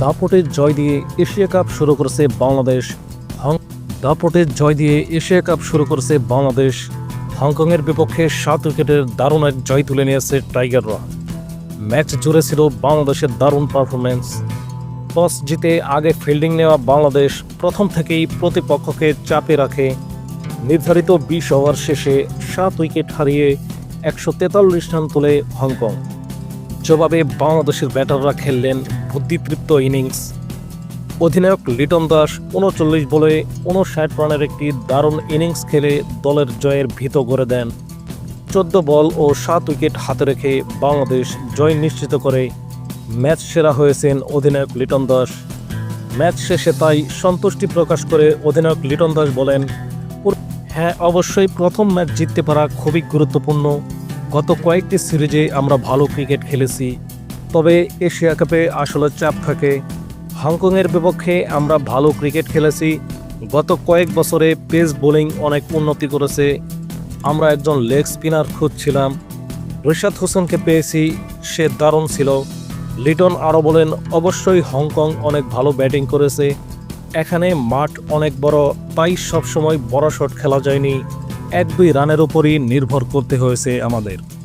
দাপটের জয় দিয়ে Asia cup শুরু করেছে বাংলাদেশ। হং দাপটের জয় দিয়ে এশিয়া কাপ শুরু করেছে বাংলাদেশ। হংকংয়ের বিপক্ষে সাত উইকেটের দারুণ এক জয় তুলে নিয়েছে টাইগাররা। ম্যাচ জুড়ে ছিল বাংলাদেশের দারুণ পারফরমেন্স টস জিতে আগে ফিল্ডিং নেওয়া বাংলাদেশ প্রথম থেকেই প্রতিপক্ষকে চাপে রাখে। নির্ধারিত বিশ ওভার শেষে সাত উইকেট হারিয়ে একশো তেতাল্লিশ রান তোলে হংকং। জবাবে বাংলাদেশের ব্যাটাররা খেললেন বুদ্ধিতৃপ্ত ইনিংস। অধিনায়ক লিটন দাস উনচল্লিশ বলে উনষাট রানের একটি দারুণ ইনিংস খেলে দলের জয়ের ভীত করে দেন। চোদ্দ বল ও সাত উইকেট হাতে রেখে বাংলাদেশ জয় নিশ্চিত করে ম্যাচ সেরা হয়েছেন অধিনায়ক লিটন দাস। ম্যাচ শেষে তাই সন্তুষ্টি প্রকাশ করে অধিনায়ক লিটন দাস বলেন "পুর- হ্যাঁ অবশ্যই প্রথম ম্যাচ জিততে পারা খুবই গুরুত্বপূর্ণ। গত কয়েকটি সিরিজে আমরা ভালো ক্রিকেট খেলেছি। তবে এশিয়া কাপে আসলে চাপ থাকে। হংকংয়ের বিপক্ষে আমরা ভালো ক্রিকেট খেলেছি। গত কয়েক বছরে পেস বোলিং অনেক উন্নতি করেছে। আমরা একজন লেগ স্পিনার খুঁজছিলাম। রিশাদ হোসেনকে পেয়েছি, সে দারুণ ছিল। লিটন আরও বলেন, অবশ্যই হংকং অনেক ভালো ব্যাটিং করেছে। এখানে মাঠ অনেক বড়, তাই সবসময় বড় শট খেলা যায়নি। এক দুই রানের ওপরই নির্ভর করতে হয়েছে আমাদের।